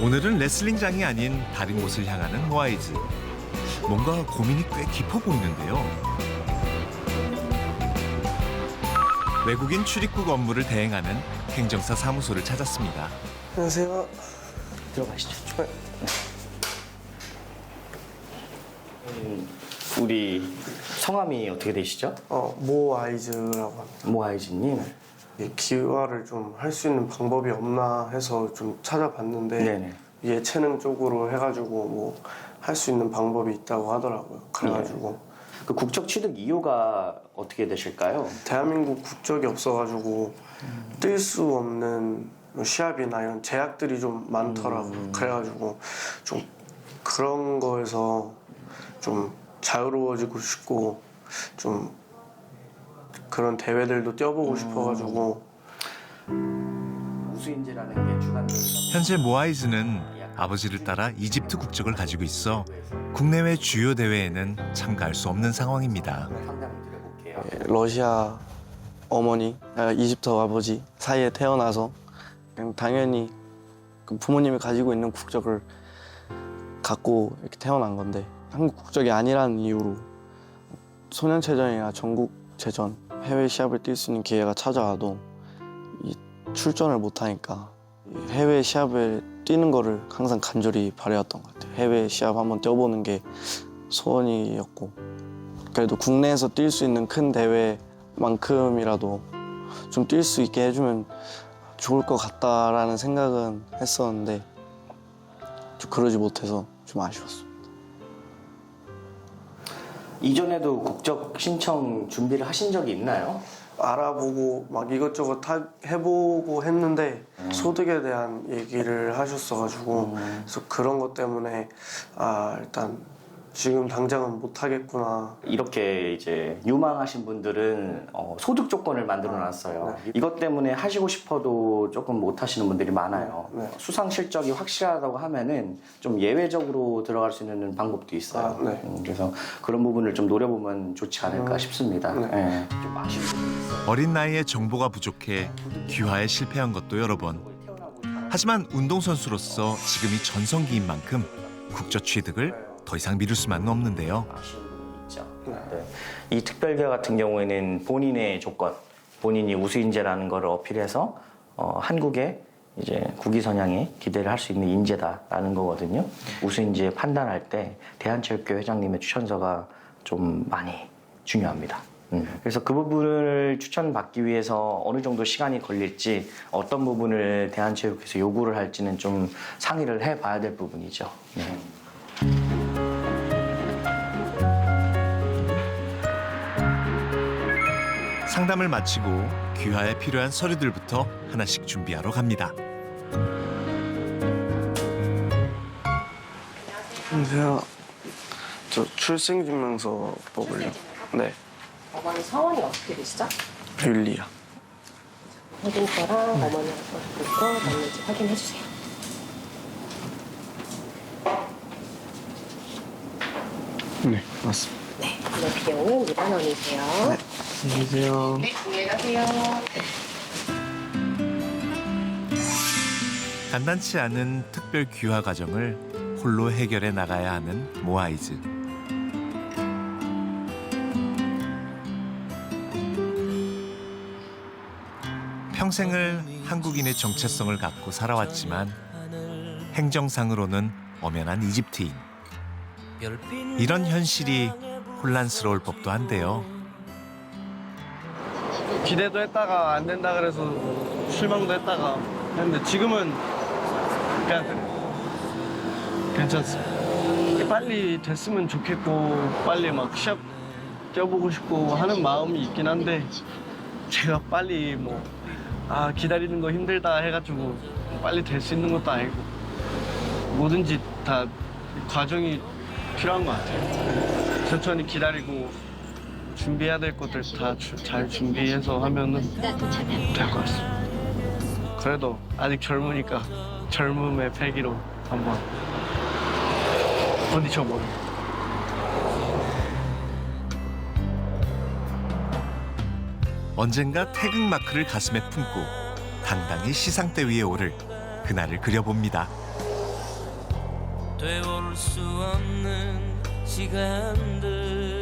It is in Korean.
오늘은 레슬링장이 아닌 다른 곳을 향하는 모아이즈. 뭔가 고민이 꽤 깊어 보이는데요. 외국인 출입국 업무를 대행하는 행정사 사무소를 찾았습니다. 안녕하세요. 들어가시죠. 음, 우리 성함이 어떻게 되시죠? 어, 모 아이즈라고 합니다. 모아이즈님. 이 기화를 좀 할 수 있는 방법이 없나 해서 좀 찾아봤는데 네네. 예체능 쪽으로 해가지고 뭐 할 수 있는 방법이 있다고 하더라고요. 그래가지고 그 국적 취득 이유가 어떻게 되실까요? 대한민국 국적이 없어가지고 뛸 수 없는 뭐 시합이나 이런 제약들이 좀 많더라고요. 그래가지고 좀 그런 거에서 좀 자유로워지고 싶고 좀 그런 대회들도 뛰어보고 싶어가지고 우수인재라는 게 주관적이다. 현재 모아이즈는 아버지를 따라 이집트 국적을 가지고 있어 국내외 주요 대회에는 참가할 수 없는 상황입니다. 상담을 드려볼게요. 예, 러시아 어머니, 아, 이집트 아버지 사이에 태어나서 그냥 당연히 그 부모님이 가지고 있는 국적을 갖고 이렇게 태어난 건데 한국 국적이 아니라는 이유로 소년체전이나 전국 체전 해외 시합을 뛸 수 있는 기회가 찾아와도 이 출전을 못하니까 이 해외 시합을 뛰는 거를 항상 간절히 바래왔던 것 같아요. 해외 시합 한번 뛰어보는 게 소원이었고 그래도 국내에서 뛸 수 있는 큰 대회만큼이라도 좀 뛸 수 있게 해주면 좋을 것 같다라는 생각은 했었는데 좀 그러지 못해서 좀 아쉬웠어. 이전에도 국적 신청 준비를 하신 적이 있나요? 알아보고 막 이것저것 다 해보고 했는데 소득에 대한 얘기를 하셨어가지고 그래서 그런 것 때문에 아 일단 지금 당장은 못 하겠구나. 이렇게 이제 유망하신 분들은 어, 소득 조건을 만들어 놨어요. 이것 때문에 하시고 싶어도 조금 못 하시는 분들이 많아요. 네. 수상 실적이 확실하다고 하면은 좀 예외적으로 들어갈 수 있는 방법도 있어요. 아, 네. 음, 그래서 그런 부분을 좀 노려보면 좋지 않을까 음, 싶습니다. 네. 예. 좀 아쉬운 부분이 있어요. 어린 나이에 정보가 부족해 귀화에 실패한 것도 여러 번. 하지만 운동선수로서 지금이 전성기인 만큼 국적 취득을 더 이상 미룰 수만은 없는데요. 아쉬운 부분이 있죠. 네. 이 특별기화 같은 경우에는 본인의 조건, 본인이 우수인재라는 것을 어필해서 어, 한국에 이제 국위 선양에 기대를 할 수 있는 인재다라는 거거든요. 우수인재 판단할 때 대한체육회 회장님의 추천서가 좀 많이 중요합니다. 음. 그래서 그 부분을 추천받기 위해서 어느 정도 시간이 걸릴지 어떤 부분을 대한체육회에서 요구를 할지는 좀 상의를 해봐야 될 부분이죠. 네. 상담을 마치고 귀화에 필요한 서류들부터 하나씩 준비하러 갑니다. 안녕하세요. 저 출생증명서 뽑으려. 네, 어머니 성원이 어떻게 되시죠? 릴리야. 확인서랑 어머니 것부터 맞는지 확인해 주세요. 네, 맞습니다. 네, 오늘 비용은 2만 원이세요. 네, 안녕하세요. 네, 안녕히 가세요. 간단치 않은 특별 귀화 과정을 홀로 해결해 나가야 하는 모아이즈. 평생을 한국인의 정체성을 갖고 살아왔지만 행정상으로는 엄연한 이집트인. 이런 현실이 혼란스러울 법도 한데요. 기대도 했다가 안 된다 그래서 실망도 했다가 했는데 지금은 그냥. 괜찮습니다. 빨리 됐으면 좋겠고 빨리 막 시합 뛰어보고 싶고 하는 마음이 있긴 한데 제가 빨리 뭐 아 기다리는 거 힘들다 해가지고 빨리 될 수 있는 것도 아니고 뭐든지 다 과정이 필요한 것 같아요. 천천히 기다리고 준비해야 될 것들 다 잘 준비해서 하면은 될 것 같습니다. 그래도 아직 젊으니까 젊음의 패기로 한번 부딪혀보는. 언젠가 태극 마크를 가슴에 품고 당당히 시상대 위에 오를 그날을 그려봅니다. 되돌릴 수 없는 시간들